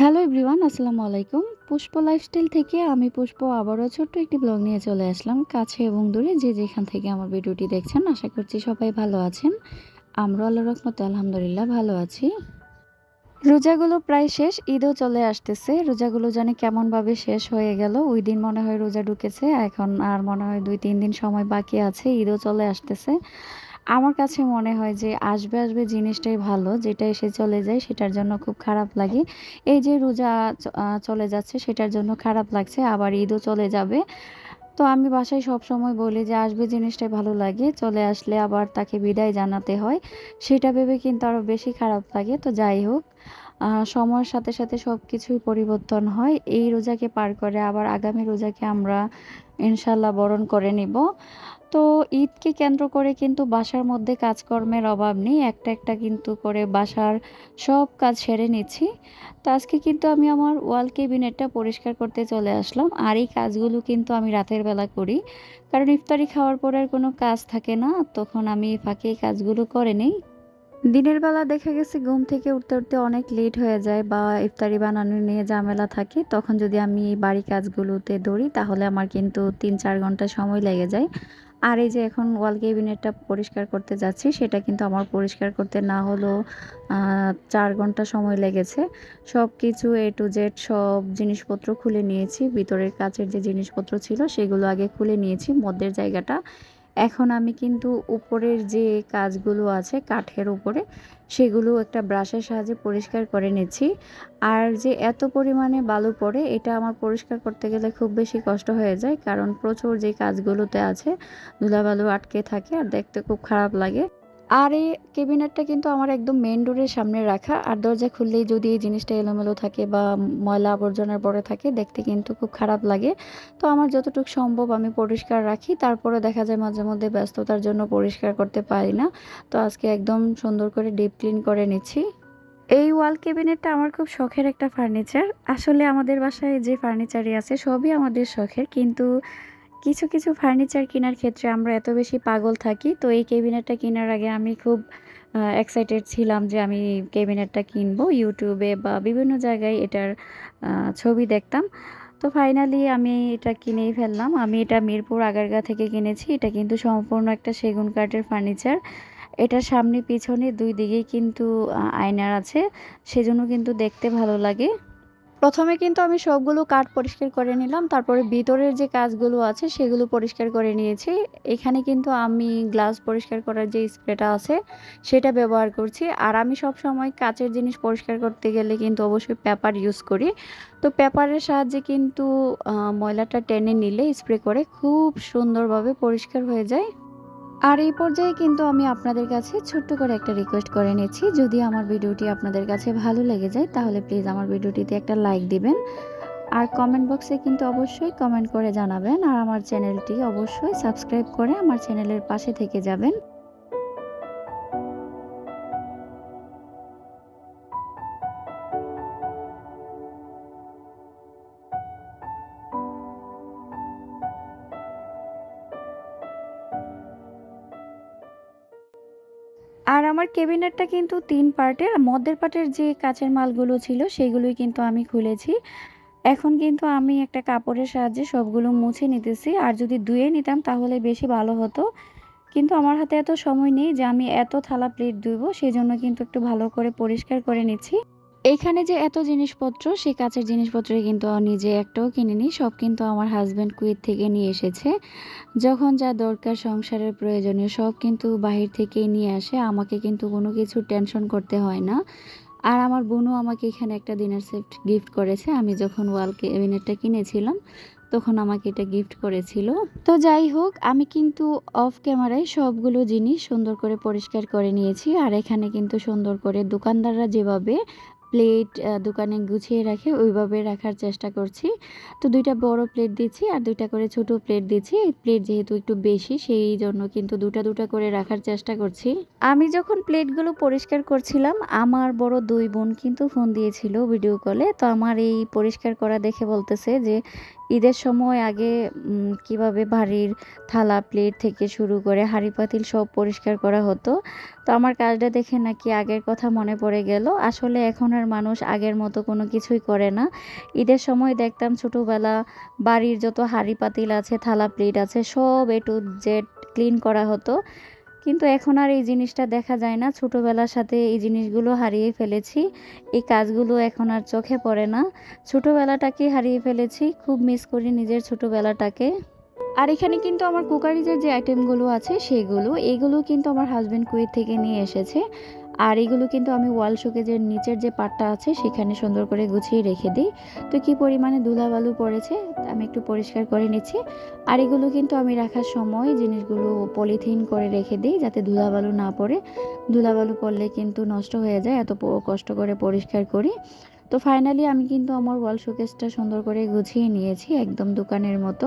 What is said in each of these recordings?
Hello everyone, আসসালামু আলাইকুম। পুষ্প lifestyle থেকে আমি পুষ্প আবারও ছোট্ট একটি ব্লগ নিয়ে চলে আসলাম। কাছে এবং দূরে যে যেখান থেকে আমার ভিডিওটি দেখছেন, আশা করছি সবাই ভালো আছেন। আমরা আল্লাহ রহমতে আলহামদুলিল্লাহ ভালো আছি। রোজাগুলো প্রায় শেষ, ঈদও চলে আসতেছে। রোজাগুলো জানি কেমনভাবে শেষ হয়ে গেল। ওই দিন মনে হয় রোজা ঢুকেছে, এখন আর মনে হয় দুই তিন দিন সময় বাকি আছে, ঈদও চলে আসতেছে। আমার কাছে মনে হয় যে আসবে আসবে জিনিসটাই ভালো, যেটা এসে চলে যায় সেটার জন্য খুব খারাপ লাগে। এই যে রোজা চলে যাচ্ছে সেটার জন্য খারাপ লাগছে, আবার ঈদও চলে যাবে। তো আমি বাসায় সব সময় বলি যে আসবে জিনিসটাই ভালো লাগে, চলে আসলে আবার তাকে বিদায় জানাতে হয়, সেটা ভেবে কিন্তু আরও বেশি খারাপ লাগে। তো যাই হোক সময়ের সাথে সাথে সব কিছুই পরিবর্তন হয়। এই রোজাকে পার করে আবার আগামী রোজাকে আমরা ইনশাল্লাহ বরণ করে নিব। তো ঈদকে কেন্দ্র করে কিন্তু বাসার মধ্যে কাজকর্মের অভাব নেই। একটা একটা কিন্তু করে বাসার সব কাজ সেরে নিচ্ছি। তো আজকে কিন্তু আমি আমার ওয়াল কেবিনেটটা পরিষ্কার করতে চলে আসলাম। আর এই কাজগুলো কিন্তু আমি রাতের বেলা করি। কারণ ইফতারি খাওয়ার পরে আর কোনো কাজ থাকে না। তখন আমি ফাঁকে এই কাজগুলো করে নিই। দিনের বেলা দেখা গেছে ঘুম থেকে উঠতে উঠতে অনেক লেট হয়ে যায় বা ইফতারি বানানো নিয়ে ঝামেলা থাকে। তখন যদি আমি বাড়ি কাজগুলোতে দৌড়ি তাহলে আমার কিন্তু তিন, চার ঘণ্টা সময় লেগে যায়। আর এই যে এখন ওয়াল কেবিনেটটা পরিষ্কার করতে যাচ্ছি, সেটা কিন্তু আমার পরিষ্কার করতে না হলেও চার ঘণ্টা সময় লেগেছে। সব কিছু এ টু জেড সব জিনিসপত্র খুলে নিয়েছি। ভিতরের কাছের যে জিনিসপত্র ছিল, সেগুলো আগে খুলে নিয়েছি। মধ্যের জায়গাটা এখন আমি কিন্তু উপরের যে কাজগুলো আছে কাঠের উপরে, সেগুলো একটা ব্রাশের সাহায্যে পরিষ্কার করে নিচ্ছি। আর যে এত পরিমাণে বালু পড়ে, এটা আমার পরিষ্কার করতে গেলে খুব বেশি কষ্ট হয়ে যায়। কারণ প্রচুর যে কাজগুলোতে আছে, ধুলাবালু আটকে থাকে আর দেখতে খুব খারাপ লাগে। আর এই কেবিনেটটা কিন্তু আমার একদম মেন ডোরের সামনে রাখা। আর দরজা খুললেই যদি এই জিনিসটা এলোমেলো থাকে বা ময়লা আবর্জনার পরে থাকে, দেখতে কিন্তু খুব খারাপ লাগে। তো আমার যতটুকু সম্ভব আমি পরিষ্কার রাখি তারপরে দেখা যায় মাঝে মধ্যে ব্যস্ততার জন্য পরিষ্কার করতে পারি না। তো আজকে একদম সুন্দর করে ডিপ ক্লিন করে নিচ্ছি। এই ওয়াল ক্যাবিনেটটা আমার খুব শখের একটা ফার্নিচার। আসলে আমাদের বাসায় যে ফার্নিচারই আছে, সবই আমাদের শখের। কিন্তু কিছু কিছু ফার্নিচার কেনার ক্ষেত্রে আমরা এত বেশি পাগল থাকি। তো এই ক্যাবিনেটটা কেনার আগে আমি খুব এক্সাইটেড ছিলাম যে আমি ক্যাবিনেটটা কিনবো। ইউটিউবে বা বিভিন্ন জায়গায় এটার ছবি দেখতাম। তো ফাইনালি আমি এটা কিনেই ফেললাম। আমি এটা মিরপুর আগারগা থেকে কিনেছি। এটা কিন্তু সম্পূর্ণ একটা সেগুন কাঠের ফার্নিচার। এটার সামনে পিছনে দুই দিকেই কিন্তু আয়নার আছে। সেজন্য কিন্তু দেখতে ভালো লাগে। প্রথমে কিন্তু আমি সবগুলো কাঠ পরিষ্কার করে নিলাম, তারপরে ভিতরের যে কাজগুলো আছে সেগুলো পরিষ্কার করে নিয়েছি। এখানে কিন্তু আমি গ্লাস পরিষ্কার করার যে স্প্রেটা আছে সেটা ব্যবহার করছি। আর আমি সব সময় কাচের জিনিস পরিষ্কার করতে গেলে কিন্তু অবশ্যই পেপার ইউজ করি। তো পেপারের সাহায্যে কিন্তু ময়লাটা টেনে নিলে স্প্রে করে খুব সুন্দরভাবে পরিষ্কার হয়ে যায়। আর এই পর্যায়ে কিন্তু আমি আপনাদের কাছে ছোট্ট করে একটা রিকোয়েস্ট করে নিচ্ছি। যদি আমার ভিডিওটি আপনাদের কাছে ভালো লেগে যায়, তাহলে প্লিজ আমার ভিডিওটিতে একটা লাইক দিবেন। আর কমেন্ট বক্সে কিন্তু অবশ্যই কমেন্ট করে জানাবেন। আর আমার চ্যানেলটি অবশ্যই সাবস্ক্রাইব করে আমার চ্যানেলের পাশে থেকে যাবেন। আর আমার কেবিনেটটা কিন্তু তিন পার্টের, মধ্যের পার্টের যে কাঁচের মালগুলো ছিল সেগুলোই কিন্তু আমি খুলেছি। এখন কিন্তু আমি একটা কাপড়ের সাহায্যে সবগুলো মুছে নিতেছি, আর যদি ধুয়ে নিতাম তাহলে বেশি ভালো হতো। কিন্তু আমার হাতে এত সময় নেই যে আমি এত থালা প্লেট ধুইব সেই জন্য কিন্তু একটু ভালো করে পরিষ্কার করে নিচ্ছি। এইখানে যে এত জিনিসপত্র সেই কাছের জিনিসপত্র কিন্তু নিজে একটাও কিনিনি, সব কিন্তু আমার হাজব্যান্ড কুয়েত থেকে নিয়ে এসেছে। যখন যা দরকার সংসারের প্রয়োজনীয় সব কিন্তু বাহির থেকেই নিয়ে আসে, আমাকে কিন্তু কোনো কিছু টেনশন করতে হয় না। আর আমার বোনও আমাকে এখানে একটা ডিনার সেট গিফট করেছে, আমি যখন ওয়াল ক্যাবিনেটটা কিনেছিলাম, তখন আমাকে এটা গিফট করেছিল। তো যাই হোক, আমি কিন্তু অফ ক্যামেরায় সবগুলো জিনিস সুন্দর করে পরিষ্কার করে নিয়েছি, আর এখানে কিন্তু সুন্দর করে দোকানদাররা যেভাবে প্লেট দোকানে গুছিয়ে রাখে ওইভাবে রাখার চেষ্টা করছি। তো দুইটা বড় প্লেট দিচ্ছি আর দুইটা করে ছোট প্লেট দিচ্ছি। এই প্লেট যেহেতু একটু বেশি, সেই জন্য কিন্তু দুটা দুটা করে রাখার চেষ্টা করছি। আমি যখন প্লেটগুলো পরিষ্কার করছিলাম, আমার বড় দুই বোন কিন্তু ফোন দিয়েছিল ভিডিও কলে তো আমার এই পরিষ্কার করা দেখে বলতেছে যে ঈদের সময় আগে কীভাবে বাড়ির থালা প্লেট থেকে শুরু করে হাঁড়ি, পাতিল সব পরিষ্কার করা হতো। তো আমার কাজটা দেখে নাকি আগের কথা মনে পড়ে গেল। আসলে এখন আর মানুষ আগের মতো কোনো কিছুই করে না। ঈদের সময় দেখতাম ছোটোবেলা বাড়ির যত হাঁড়ি, পাতিল আছে, থালা প্লেট আছে, সব এ টু জেড ক্লিন করা হতো। কিন্তু এখন আর এই জিনিসটা দেখা যায় না। ছোটোবেলার সাথে এই জিনিসগুলো হারিয়ে ফেলেছি। এই কাজগুলো এখন আর চোখে পড়ে না। ছোটোবেলাটাকে হারিয়ে ফেলেছি। খুব মিস করি নিজের ছোটোবেলাটাকে। আর এখানে কিন্তু আমার কুকারিজের যে আইটেমগুলো আছে, সেগুলো, এগুলো কিন্তু আমার হাজব্যান্ড কুয়েত থেকে নিয়ে এসেছে। আর এগুলো কিন্তু আমি ওয়াল শোকেজের নিচের যে পাটটা আছে সেখানে সুন্দর করে গুছিয়ে রেখে দিই। তো কি পরিমাণে ধুলাবালু পড়েছে আমি একটু পরিষ্কার করে নিচ্ছি। আর এগুলো কিন্তু আমি রাখার সময় জিনিসগুলো পলিথিন করে রেখে দিই যাতে ধুলাবালু না পড়ে। ধুলাবালু পড়লে কিন্তু নষ্ট হয়ে যায়, এত কষ্ট করে পরিষ্কার করি। তো ফাইনালি আমি কিন্তু আমার ওয়াল শোকেসটা সুন্দর করে গুছিয়ে নিয়েছি একদম দোকানের মতো।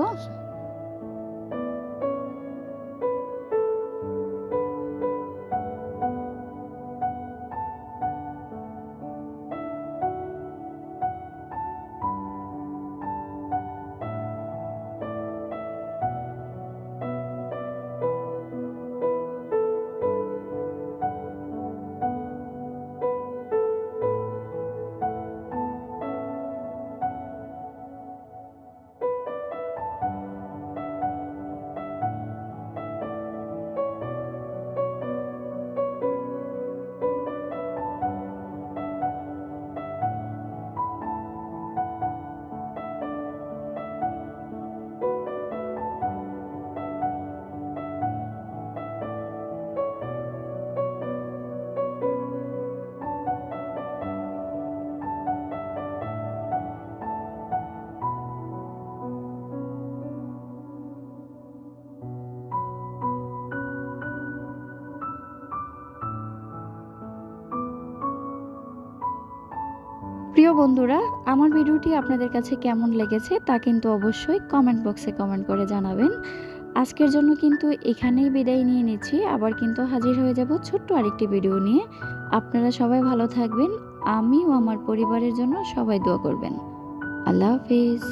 প্রিয় বন্ধুরা, আমার ভিডিওটি আপনাদের কাছে কেমন লেগেছে তা কিন্তু অবশ্যই কমেন্ট বক্সে কমেন্ট করে জানাবেন। আজকের জন্য কিন্তু এখানেই বিদায় নিয়ে নিচ্ছি। আবার কিন্তু হাজির হয়ে যাব ছোট্ট আরেকটি ভিডিও নিয়ে। আপনারা সবাই ভালো থাকবেন। আমি ও আমার পরিবারের জন্য সবাই দোয়া করবেন। আল্লাহ হাফিজ।